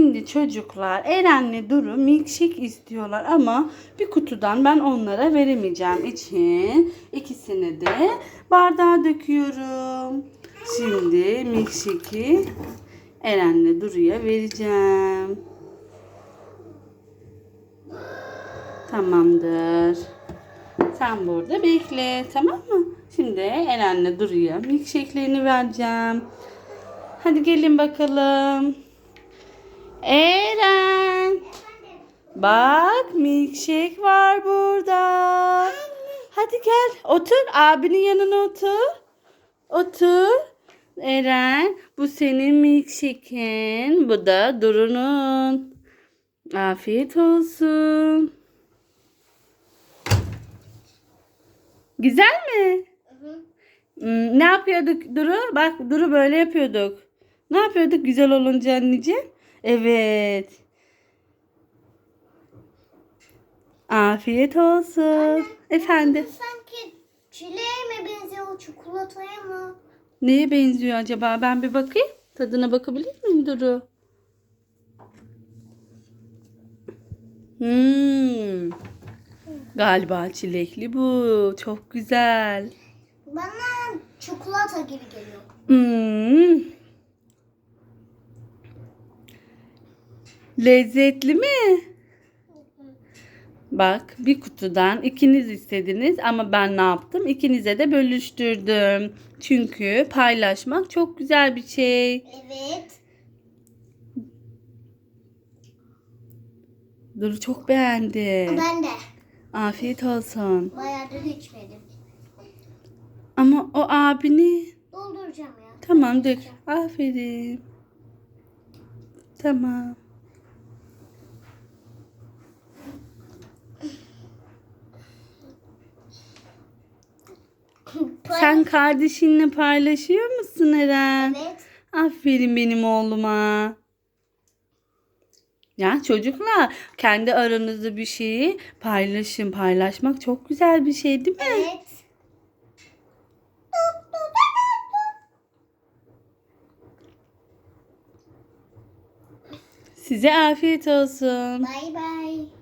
Şimdi çocuklar Eren'le Duru milkshake istiyorlar ama bir kutudan ben onlara veremeyeceğim için ikisini de bardağa döküyorum. Şimdi milkshake'i Eren'le Duru'ya vereceğim. Tamamdır. Sen burada bekle tamam mı? Şimdi Eren'le Duru'ya milkshake'lerini vereceğim. Hadi gelin bakalım. Eren. Bak milkshake var burada. Hadi gel otur abinin yanına otur. Otur. Eren bu senin milkshake'in. Bu da Duru'nun. Afiyet olsun. Güzel mi? Hmm, ne yapıyorduk Duru? Bak Duru böyle yapıyorduk. Ne yapıyorduk güzel olunca anneciğim? Evet. Afiyet olsun. Efendim. Sanki çileğe mi benziyor, çikolataya mı? Neye benziyor acaba? Ben bir bakayım. Tadına bakabilir miyim Duru? Hmm. Galiba çilekli bu. Çok güzel. Bana çikolata gibi geliyor. Hmm. Lezzetli mi? Bak bir kutudan ikiniz istediniz ama ben ne yaptım? İkinize de bölüştürdüm. Çünkü paylaşmak çok güzel bir şey. Evet. Dur çok beğendi. Ben de. Afiyet olsun. Bayağıdır içmedim. Ama o abini Dolduracağım ya. tamam dök. Aferin. Tamam. Sen kardeşinle paylaşıyor musun Eren? Evet. Aferin benim oğluma. Ya çocuklar kendi aranızda bir şeyi paylaşın. Paylaşmak çok güzel bir şey değil mi? Evet. Size afiyet olsun. Bay bay.